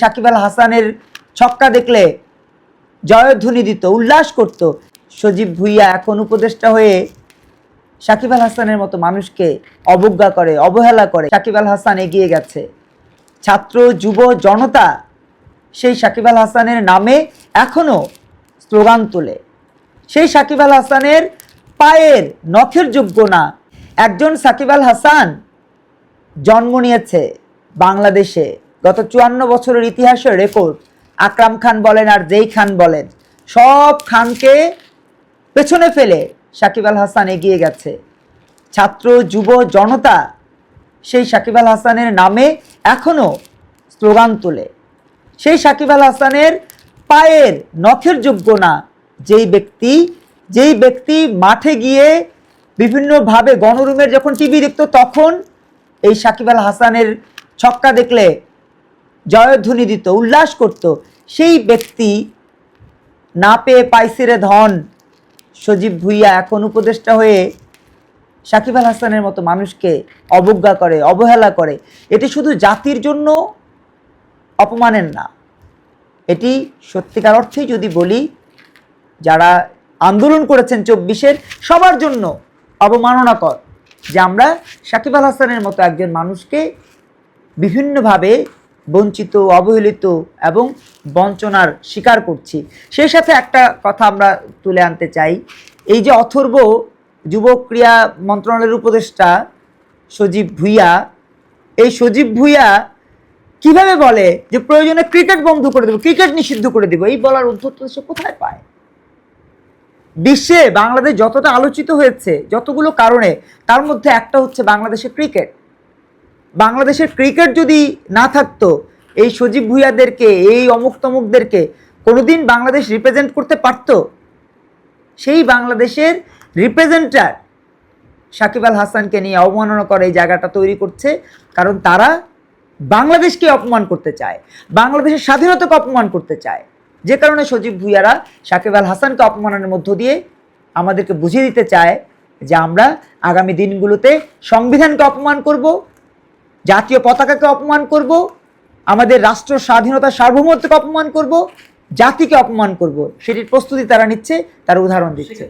সাকিব আল হাসানের ছক্কা দেখলে জয়ধ্বনি দিত, উল্লাস করত। সজীব ভুইয়া এখন উপদেষ্টা হয়ে সাকিব আল হাসানের মতো মানুষকে অবজ্ঞা করে, অবহেলা করে। সাকিব আল হাসান এগিয়ে গেছে। ছাত্র, যুব, জনতা সেই সাকিব আল হাসানের নামে এখনও স্লোগান তোলে। সেই সাকিব আল হাসানের পায়ের নখের যোগ্য না। একজন সাকিব আল হাসান জন্ম নিয়েছে বাংলাদেশে। গত চুয়ান্ন বছরের ইতিহাসের রেকর্ড। আকরাম খান বলেন আর যেই খান বলেন। সব খানকে পেছনে ফেলে সাকিব আল হাসান এগিয়ে গেছে। ছাত্র, যুব, জনতা সেই সাকিব আল হাসানের নামে এখনও স্লোগান তোলে। সেই সাকিব আল হাসানের পায়ের নখের যোগ্য না যেই ব্যক্তি। যেই ব্যক্তি মাঠে গিয়ে বিভিন্নভাবে গণরুমের যখন টিভি দেখতো তখন এই সাকিব আল হাসানের ছক্কা দেখলে জয়ধ্বনি দিত উল্লাস করত। সেই ব্যক্তি না পেয়ে পাইছে রে ধন। সজীব ভুইয়া এখন উপদেষ্টা হয়ে সাকিব আল হাসানের মতো মানুষকে অবজ্ঞা করে, অবহেলা করে। এটি শুধু জাতির জন্য অপমানের না, এটি সত্যিকার অর্থেই যদি বলি, যারা আন্দোলন করেছেন চব্বিশের, সবার জন্য অবমাননাকর যে আমরা সাকিব আল হাসানের মতো একজন মানুষকে বিভিন্নভাবে বঞ্চিত, অবহেলিত এবং বঞ্চনার শিকার করছি। সেই সাথে একটা কথা আমরা তুলে আনতে চাই। এই যে অথর্ব যুব ক্রিয়া মন্ত্রণালয়ের উপদেষ্টা সজীব ভুইয়া, এই সজীব ভুইয়া কীভাবে বলে যে প্রয়োজনে ক্রিকেট বন্ধ করে দেবো ক্রিকেট নিষিদ্ধ করে দেবো? এই বলার উদ্ধত্ত সে কোথায় পায়? বিশ্বে বাংলাদেশ যতটা আলোচিত হয়েছে, যতগুলো কারণে, তার মধ্যে একটা হচ্ছে বাংলাদেশের ক্রিকেট বাংলাদেশের ক্রিকেট যদি না থাকতো, এই সজীব ভুইয়াদেরকে, এই অমুক তমুকদেরকে কোনোদিন বাংলাদেশ রিপ্রেজেন্ট করতে পারতো? সেই বাংলাদেশের রিপ্রেজেন্টার সাকিব আল হাসানকে নিয়ে অবমাননা করে এই জায়গাটা তৈরি করছে, কারণ তারা বাংলাদেশকে অপমান করতে চায়, বাংলাদেশের স্বাধীনতাকে অপমান করতে চায়। যে কারণে সজীব ভুইয়ারা সাকিব আল হাসানকে অপমানের মধ্য দিয়ে আমাদেরকে বুঝিয়ে দিতে চায় যে আমরা আগামী দিনগুলোতে সংবিধানকে অপমান করব জাতীয় পতাকাকে অপমান করব, আমাদের রাষ্ট্র স্বাধীনতা সার্বভৌমত্বকে অপমান করব, জাতিকে অপমান করব। সেটির প্রস্তুতি তারা নিচ্ছে, তার উদাহরণ দিচ্ছে।